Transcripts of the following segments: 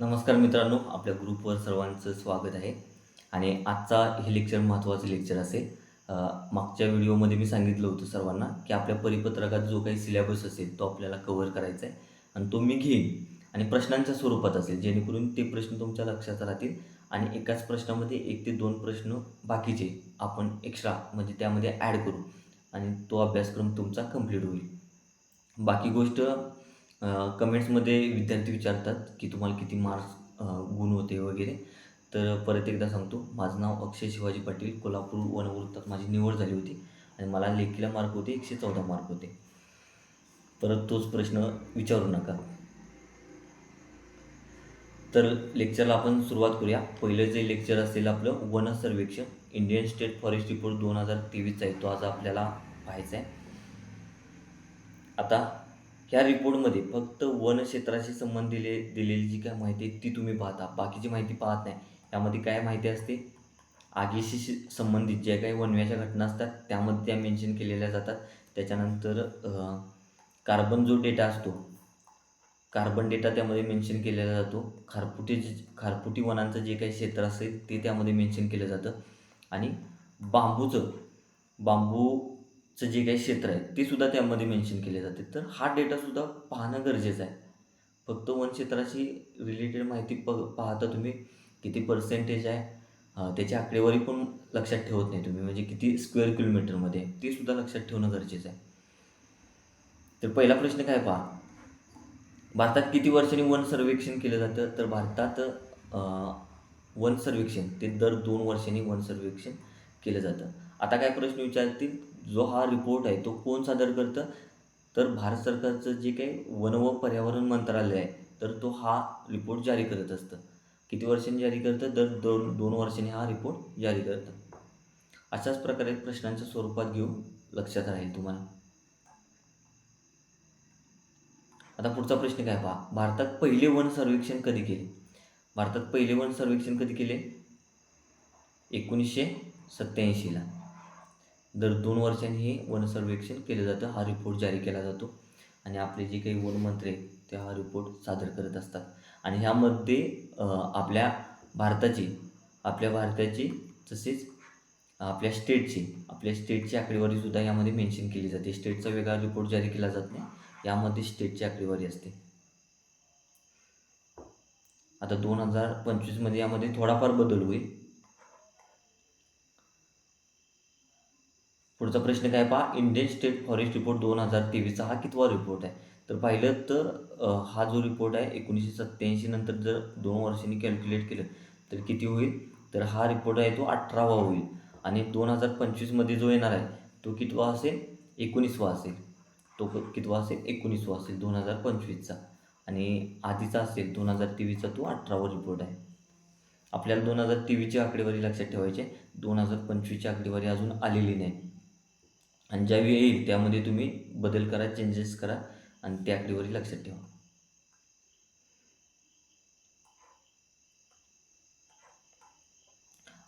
नमस्कार मित्रांनो आपल्या ग्रुपवर सर्वांचं स्वागत आहे. आणि आजचा हे लेक्चर महत्त्वाचं लेक्चर असेल. मागच्या व्हिडिओमध्ये मी सांगितलं होतं सर्वांना की आपल्या परिपत्रकात जो काही सिलेबस असेल तो आपल्याला कवर करायचा आहे. आणि तो मी घेईन. आणि प्रश्नांच्या स्वरूपात असेल जेणेकरून ते प्रश्न तुमच्या लक्षात राहतील. आणि एकाच प्रश्नामध्ये एक ते दोन प्रश्न बाकीचे आपण एक्स्ट्रा म्हणजे त्यामध्ये ॲड करू. आणि तो अभ्यासक्रम तुमचा कंप्लीट होईल. बाकी गोष्ट कमेंट्समध्ये विद्यार्थी विचारतात की तुम्हाला किती मार्क्स गुण होते वगैरे. तर परत एकदा सांगतो माझं नाव अक्षय शिवाजी पाटील कोल्हापूर वनवृत्तात माझी निवड झाली होती आणि मला लेखीला मार्क होते एकशे चौदा मार्क होते. परत तोच प्रश्न विचारू नका. तर लेक्चरला आपण सुरुवात करूया. पहिलं जे लेक्चर असेल आपलं वन सर्वेक्षण इंडियन स्टेट फॉरेस्ट रिपोर्ट दोन हजार तेवीसचा आहे. तो आज आपल्याला पाहायचा आहे. आता ह्या रिपोर्टमध्ये फक्त वन क्षेत्राशी संबंध दिले दिलेली जी काय माहिती आहे ती तुम्ही पाहता. बाकीची माहिती पाहत नाही. यामध्ये काय माहिती असते? आगीशी संबंधित ज्या काही वनव्याच्या घटना असतात त्यामध्ये त्या मेन्शन केलेल्या जातात. त्याच्यानंतर कार्बन जो डेटा असतो कार्बन डेटा त्यामध्ये मेन्शन केलेला जातो. खारफुटी खारफुटी वनांचं जे काही क्षेत्र असेल ते त्यामध्ये मेन्शन केलं जातं. आणि बांबूचं बांबू चं जे काही क्षेत्र आहे ते सुद्धा त्यामध्ये मेन्शन केले जाते. तर हा डेटासुद्धा पाहणं गरजेचं आहे. फक्त वन क्षेत्राशी रिलेटेड माहिती प पाहता तुम्ही किती पर्सेंटेज आहे त्याची आकडेवारी पण लक्षात ठेवत नाही तुम्ही. म्हणजे किती स्क्वेअर किलोमीटरमध्ये आहे ते सुद्धा लक्षात ठेवणं गरजेचं आहे. तर पहिला प्रश्न काय पहा? भारतात किती वर्षांनी वन सर्वेक्षण केलं जातं? तर भारतात वन सर्वेक्षण ते दर दोन वर्षांनी वन सर्वेक्षण केलं जातं. आता काय प्रश्न विचारतील? जो हा रिपोर्ट आहे तो कोण सादर करतं? तर भारत सरकारचं जे काही वन व पर्यावरण मंत्रालय आहे तर तो हा रिपोर्ट जारी करत असतं. किती वर्षांनी जारी करतं? दर दोन दोन वर्षांनी हा रिपोर्ट जारी करतं. अशाच प्रकारे प्रश्नांच्या स्वरूपात घेऊन लक्षात राहील तुम्हाला. आता पुढचा प्रश्न काय पहा? भारतात पहिले वन सर्वेक्षण कधी केले? भारतात पहिले वन सर्वेक्षण कधी केले? एकोणीसशे सत्त्याऐंशीला. दर दोन वर्षांनी हे वन सर्वेक्षण केलं जातं. हा रिपोर्ट जारी केला जातो. आणि आपले जे काही वनमंत्री आहेत ते हा रिपोर्ट सादर करत असतात. आणि ह्यामध्ये आपल्या भारताची आपल्या भारताची तसेच आपल्या स्टेटची आपल्या स्टेटची आकडेवारीसुद्धा यामध्ये मेन्शन केली जाते. स्टेटचा वेगळा रिपोर्ट जारी केला जात नाही. यामध्ये स्टेटची आकडेवारी असते. आता दोन हजार पंचवीसमध्ये यामध्ये थोडाफार बदल होईल. पुढचा प्रश्न काय पहा? इंडियन स्टेट फॉरेस्ट रिपोर्ट दोन हजार तेवीसचा हा कितवा रिपोर्ट आहे? तर पाहिलं तर हा जो रिपोर्ट आहे एकोणीसशे सत्त्याऐंशी नंतर जर दोन वर्षांनी कॅल्क्युलेट केलं तर किती होईल? तर हा रिपोर्ट आहे तो अठरावा होईल. आणि दोन हजार पंचवीसमध्ये जो येणार आहे तो कितवा असेल? एकोणीसवा असेल. तो कितवा असेल? एकोणीसवा असेल दोन हजार पंचवीसचा. आणि आधीचा असेल दोन हजार तेवीसचा तो अठरावा रिपोर्ट आहे. आपल्याला दोन हजार तेवीसची आकडेवारी लक्षात ठेवायची आहे. दोन हजार पंचवीसची आकडेवारी अजून आलेली नाही. आणि ज्यावेळी येईल त्यामध्ये तुम्ही बदल करा चेंजेस करा आणि त्या आकडेवारी लक्षात ठेवा.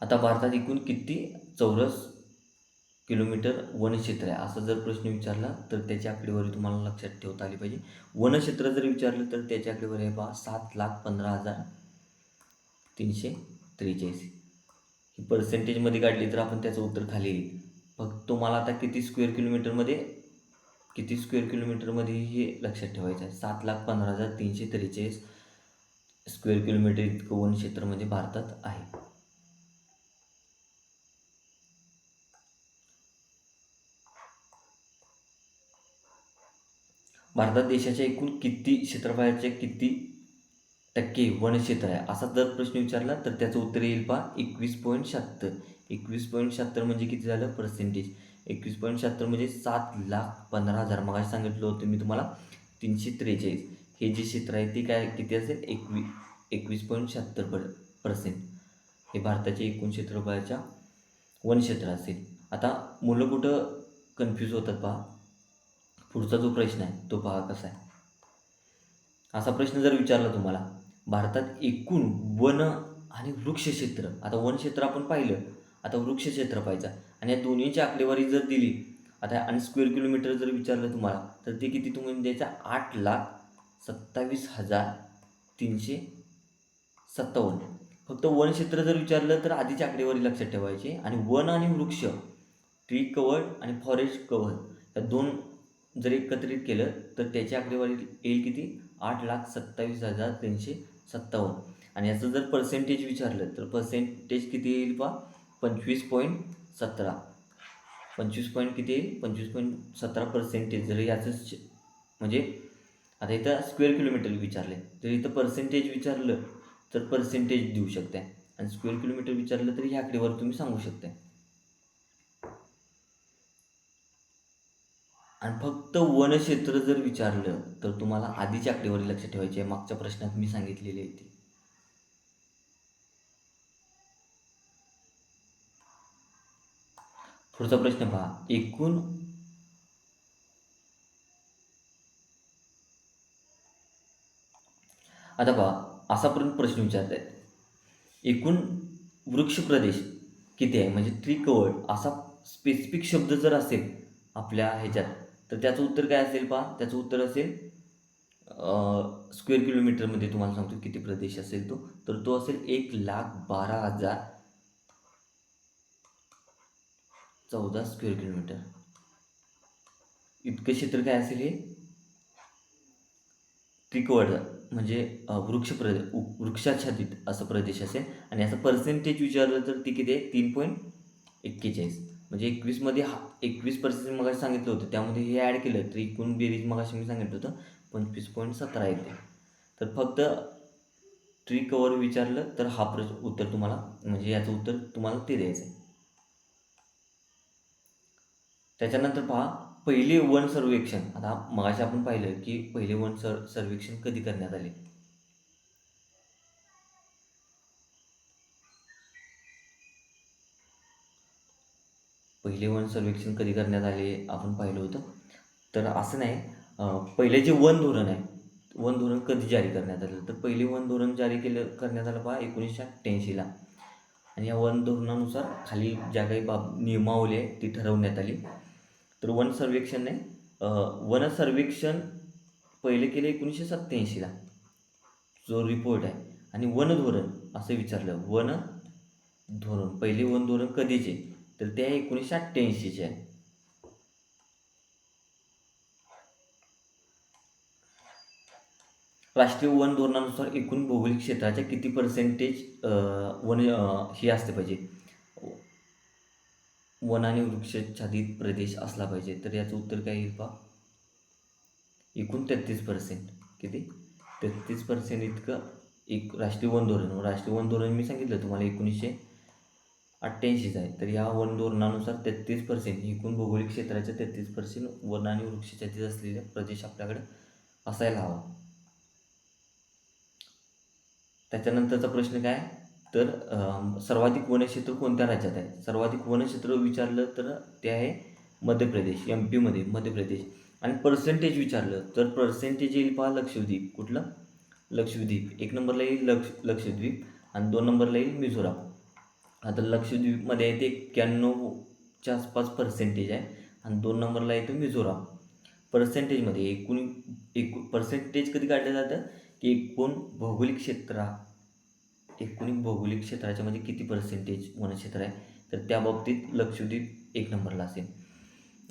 आता भारतात एकूण किती चौरस किलोमीटर वनक्षेत्र आहे? असा जर प्रश्न विचारला तर त्याची आकडेवारी तुम्हाला लक्षात ठेवता आली पाहिजे. वनक्षेत्र जर विचारलं तर त्याची आकडेवारी आहे पहा सात लाख पंधरा हजार तीनशे त्रेचाळीस. ही पर्सेंटेजमध्ये काढली तर आपण त्याचं उत्तर खाली येईल. मग तुम्हाला आता किती स्क्वेअर किलोमीटरमध्ये किती स्क्वेअर किलोमीटरमध्ये हे लक्षात ठेवायचं आहे? सात लाख पंधरा हजार तीनशे त्रेचाळीस स्क्वेअर किलोमीटर इतकं वन क्षेत्र म्हणजे भारतात आहे. भारतात देशाच्या एकूण किती क्षेत्रफळाचे किती टक्के वनक्षेत्र आहे? असा जर प्रश्न विचारला तर त्याचं उत्तर येईल पहा एकवीस पॉईंट शहात्तर. एकवीस पॉईंट शहात्तर म्हणजे किती झालं? पर्सेंटेज एकवीस पॉईंट शहात्तर म्हणजे सात लाख पंधरा हजार. मग सांगितलं होतं मी तुम्हाला तीनशे त्रेचाळीस. हे जे क्षेत्र आहे ते काय किती असेल? एकवी एकवीस पॉईंट शहात्तर पर पर्सेंट हे भारताच्या एकूण क्षेत्रफळाच्या वनक्षेत्र असेल. आता मुलं कुठं कन्फ्यूज होतात पहा. पुढचा जो प्रश्न आहे तो पहा कसा आहे. असा प्रश्न जर विचारला तुम्हाला भारतात एकूण वन आणि वृक्ष क्षेत्र आता वन क्षेत्र आपण पाहिलं आता वृक्ष क्षेत्र आणि या दोन्हीची आकडेवारी जर दिली आता आणि स्क्वेअर किलोमीटर जर विचारलं तुम्हाला तर ते किती तुम्ही द्यायचं? आठ लाख सत्तावीस हजार तीनशे सत्तावन्न. फक्त वन क्षेत्र जर विचारलं तर आधीची आकडेवारी लक्षात ठेवायची आणि वन आणि वृक्ष ट्री कवर्ड आणि फॉरेस्ट कव्हर या दोन जर एकत्रित केलं तर त्याची आकडेवारी येईल किती? आठ लाख सत्तावीस हजार तीनशे सत्तावन्न. आणि याचं जर पर्सेंटेज विचारलं तर पर्सेंटेज किती येईल पहा? पंचवीस पॉईंट सतरा. पंचवीस पॉईंट किती? येईल पंचवीस पॉईंट सतरा पर्सेंटेज जर याचं म्हणजे आता इथं स्क्वेअर किलोमीटर विचारले. तर इथं पर्सेंटेज विचारलं तर पर्सेंटेज देऊ शकताय. आणि स्क्वेअर किलोमीटर विचारलं तर ह्या आकडेवर तुम्ही सांगू शकताय. आणि फक्त वनक्षेत्र जर विचारलं तर तुम्हाला आधीच्या आकडेवारी लक्षात ठेवायची आहे मागच्या प्रश्नात मी सांगितलेली आहे ती. पुढचा प्रश्न पहा. एकूण आता पहा असापर्यंत प्रश्न विचारत आहेत एकूण वृक्ष प्रदेश किती आहे? म्हणजे ट्री कवर्ड असा स्पेसिफिक शब्द जर असेल आपल्या ह्याच्यात तर त्याचं उत्तर काय असेल पहा? त्याचं उत्तर असेल स्क्वेअर किलोमीटरमध्ये तुम्हाला सांगतो किती प्रदेश असेल तो. तर तो असेल एक लाख बारा हजार चौदा स्क्वेअर किलोमीटर इतकं क्षेत्र काय असेल हे? त्रिकवड म्हणजे वृक्ष प्रद वृक्षाच्छादित असं प्रदेश असेल. आणि असं पर्सेंटेज विचारलं तर ती किती आहे? तीन पॉईंट एक्केचाळीस. म्हणजे एकवीसमध्ये हा एकवीस पर्सेंट मग सांगितलं होतं. त्यामध्ये हे ॲड केलं. तर एकूण बेरीज मग मी सांगितलं होतं. पंचवीस पॉईंट सतरा येते. तर फक्त ट्री कवर विचारलं तर हा प्रश्न उत्तर तुम्हाला म्हणजे याचं उत्तर तुम्हाला ते द्यायचं आहे त्याच्यानंतर पहा पहिले वन सर्वेक्षण. आता मगाशी आपण पाहिलं की पहिले वन सर सर्वेक्षण कधी करण्यात आले? पहिले वन सर्वेक्षण कधी करण्यात आले आपण पाहिलं होतं? तर असं नाही पहिले जे वन धोरण आहे वन धोरण कधी जारी करण्यात आलं? तर पहिले वन धोरण जारी केलं करण्यात आलं पहा एकोणीसशे अठ्ठ्याऐंशीला आणि या वन धोरणानुसार खाली ज्या काही बाब नियमावली आहे ती ठरवण्यात आली. तर वन सर्वेक्षण नाही वन सर्वेक्षण पहिले केले एकोणीसशे सत्त्याऐंशीला जो रिपोर्ट आहे. आणि वन धोरण असं विचारलं. वन धोरण पहिले वन धोरण कधीचे? तर ते आहे एकोणीसशे अठ्ठ्याऐंशीचे आहे राष्ट्रीय वन धोरणानुसार एकूण भौगोलिक क्षेत्राच्या किती पर्सेंटेज वन हे असते पाहिजे? वन आणि वृक्षच्छादित प्रदेश असला पाहिजे. तर याचं उत्तर काय येईल पा एकूण तेहतीस पर्सेंट किती? तेहतीस पर्सेंट इतकं एक राष्ट्रीय वन धोरण. राष्ट्रीय वन धोरण मी सांगितलं तुम्हाला एकोणीसशे अठ्ठ्याऐंशीचं आहे. तर या वन धोरणानुसार तेहतीस पर्सेंट एकूण भौगोलिक क्षेत्राच्या तेहतीस पर्सेंट वन आणि वृक्षच्छादित असलेले प्रदेश आपल्याकडे असायला हवा. त्याच्यानंतरचा प्रश्न काय? तर सर्वाधिक वनक्षेत्र कोणत्या राज्यात आहे? सर्वाधिक वनक्षेत्र विचारलं तर ते आहे मध्य प्रदेश एम पीमध्ये मध्य प्रदेश. आणि पर्सेंटेज विचारलं तर पर्सेंटेज येईल पहा लक्षद्वीप. कुठलं? लक्षद्वीप. एक नंबरला येईल लक्ष लक्षद्वीप आणि दोन नंबरला येईल मिझोराम. आता लक्षद्वीपमध्ये आहे ते एक्क्याण्णवच्या आसपास पर्सेंटेज आहे आणि दोन नंबरला येतो मिझोराम. पर्सेंटेजमध्ये एकूण एकूण पर्सेंटेज कधी काढलं जातं? की एकूण भौगोलिक क्षेत्रा एकूण भौगोलिक क्षेत्राच्या म्हणजे किती पर्सेंटेज वनक्षेत्र आहे? तर त्या बाबतीत लक्षद्वीप एक नंबरला असेल.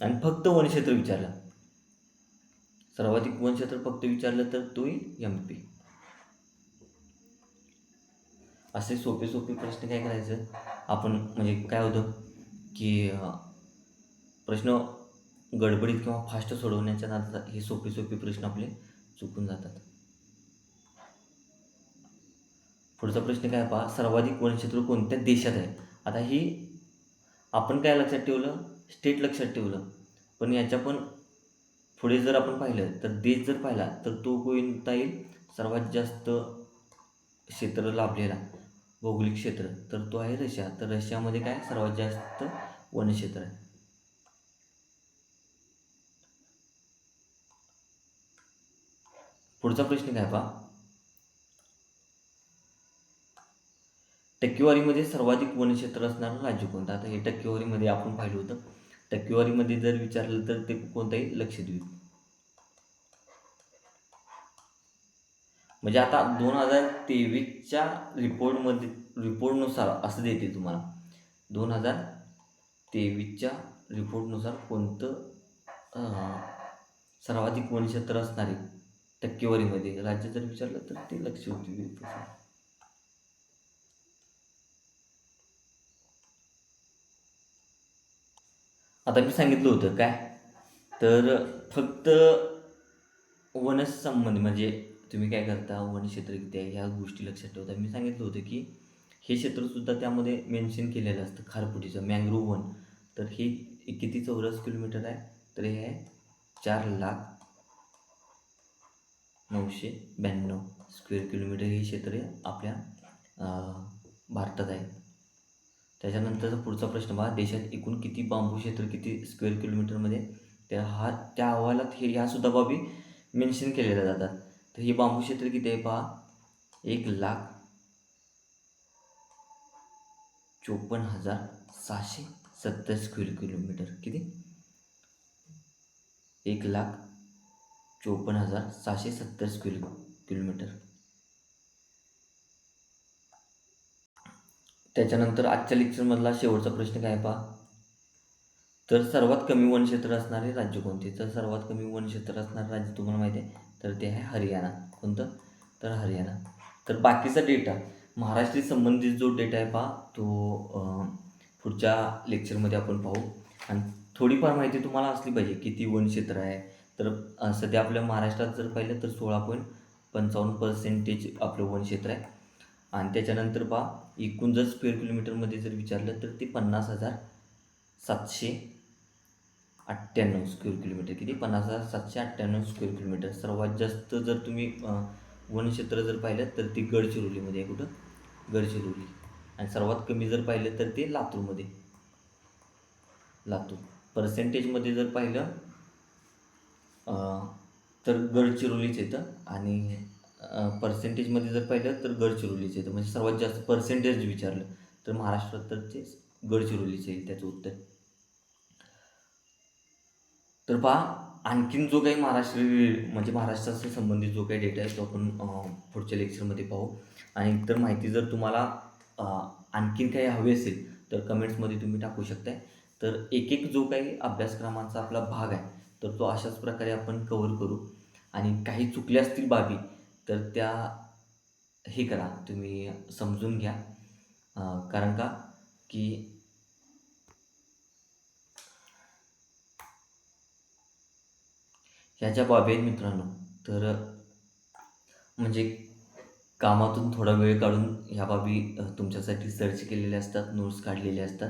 आणि फक्त वनक्षेत्र विचारलं. सर्वाधिक वनक्षेत्र फक्त विचारलं तर तो येईल एम पी असे सोपे सोपे प्रश्न काय करायचं? आपण म्हणजे काय होतं की प्रश्न गडबडीत किंवा फास्ट सोडवण्याच्या नादात हे सोपे सोपे प्रश्न आपले चुकून जातात. पुढचा प्रश्न काय पहा सर्वाधिक वनक्षेत्र कोणत्या देशात आहे? आता ही आपण काय लक्षात ठेवलं? स्टेट लक्षात ठेवलं. पण याच्या पण पुढे जर आपण पाहिलं तर देश जर पाहिला तर तो कोणता येईल? सर्वात जास्त क्षेत्र लाभलेला भौगोलिक क्षेत्र तर तो आहे रशिया. तर रशियामध्ये काय? सर्वात जास्त वनक्षेत्र आहे. पुढचा प्रश्न काय पहा? टक्केवारीमध्ये सर्वाधिक वनक्षेत्र असणारं राज्य कोणतं आता हे टक्केवारीमध्ये आपण पाहिलं होतं. टक्केवारीमध्ये जर विचारलं तर ते कोणतं आहे लक्षद्वीप म्हणजे आता दोन हजार तेवीसच्या रिपोर्टमध्ये रिपोर्टनुसार असं देते तुम्हाला. दोन हजार तेवीसच्या रिपोर्टनुसार कोणतं सर्वाधिक वनक्षेत्र असणारे टक्केवारीमध्ये. राज्य जर विचारलं तर ते लक्षद्वीप आता मी सांगितलं होतं काय? तर फक्त वनसंबंधी म्हणजे तुम्ही काय करता वनक्षेत्र किती आहे ह्या गोष्टी लक्षात ठेवता. मी सांगितलं होतं की हे क्षेत्रसुद्धा त्यामध्ये मेन्शन केलेलं असतं खारफुटीचं मँग्रोव्ह वन. तर हे किती चौरस किलोमीटर आहे? तर हे आहे चार लाख नऊशे ब्याण्णव स्क्वेअर किलोमीटर हे क्षेत्र आपल्या भारतात आहे. त्याच्यानंतरचा पुढचा प्रश्न पहा देशात एकूण किती बांबू क्षेत्र किती स्क्वेअर किलोमीटरमध्ये त्या हा त्या अहवालात हे ह्यासुद्धा बाबी मेन्शन केलेल्या जातात. तर हे बांबू क्षेत्र किती आहे पहा? एक लाख चोपन्न हजार सहाशे सत्तर स्क्वेअर किलोमीटर किती? एक लाख चोपन्न हजार सहाशे सत्तर स्क्वेअर किलोमीटर त्याच्यानंतर आजच्या लेक्चरमधला शेवटचा प्रश्न काय आहे पहा? तर सर्वात कमी वनक्षेत्र असणारे राज्य कोणते? तर सर्वात कमी वनक्षेत्र असणारे राज्य तुम्हाला माहिती आहे तर ते आहे हरियाणा. कोणतं? तर हरियाणा. तर बाकीचा डेटा महाराष्ट्री संबंधित जो डेटा आहे पहा तो पुढच्या लेक्चरमध्ये आपण पाहू. आणि थोडीफार माहिती तुम्हाला असली पाहिजे किती वनक्षेत्र आहे. तर सध्या आपल्या महाराष्ट्रात जर पाहिलं तर सोळा पॉईंट पंचावन्न पर्सेंटेज आपलं वनक्षेत्र आहे. आणि त्याच्यानंतर पहा एकूण जर स्क्वेअर किलोमीटरमध्ये जर विचारलं तर ते पन्नास हजार सातशे अठ्ठ्याण्णव स्क्वेअर किलोमीटर किती? पन्नास हजार सातशे अठ्ठ्याण्णव स्क्वेअर किलोमीटर सर्वात जास्त जर तुम्ही वनक्षेत्र जर पाहिलं तर ते गडचिरोलीमध्ये आहे. कुठं? गडचिरोली. आणि सर्वात कमी जर पाहिलं तर ते लातूरमध्ये. लातूर. पर्सेंटेजमध्ये जर पाहिलं तर गडचिरोलीच येतं आणि पर्सेंटेजमध्ये जर पाहिलं तर गडचिरोलीचे येतं म्हणजे सर्वात जास्त पर्सेंटेज विचारलं तर महाराष्ट्रात तर ते गडचिरोलीचे येईल त्याचं उत्तर. तर पहा आणखीन जो काही महाराष्ट्र म्हणजे महाराष्ट्राशी संबंधित जो काही डेटा आहे तो आपण पुढच्या लेक्चरमध्ये पाहू. आणि इतर माहिती जर तुम्हाला आणखीन काही हवी असेल तर कमेंट्समध्ये तुम्ही टाकू शकताय. तर एक एक जो काही अभ्यासक्रमांचा आपला भाग आहे तर तो अशाच प्रकारे आपण कवर करू. आणि काही चुकल्या असतील बाबी तर त्या हे करा तुम्ही समजून घ्या. कारण का? की ह्या ज्या बाबी आहेत मित्रांनो तर म्हणजे कामातून थोडा वेळ काढून ह्या बाबी तुमच्यासाठी सर्च केलेल्या असतात नोट्स काढलेले असतात.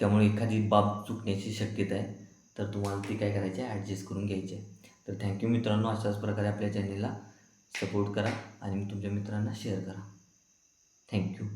त्यामुळे एखादी बाब चुकण्याची शक्यता आहे. तर तुम्हाला ती काय करायची आहे ॲडजस्ट करून घ्यायची. आहे तर थँक्यू मित्रांनो अशाच प्रकारे आपल्या चॅनेलला सपोर्ट करा आणि तुमच्या मित्रांना शेअर करा. थँक्यू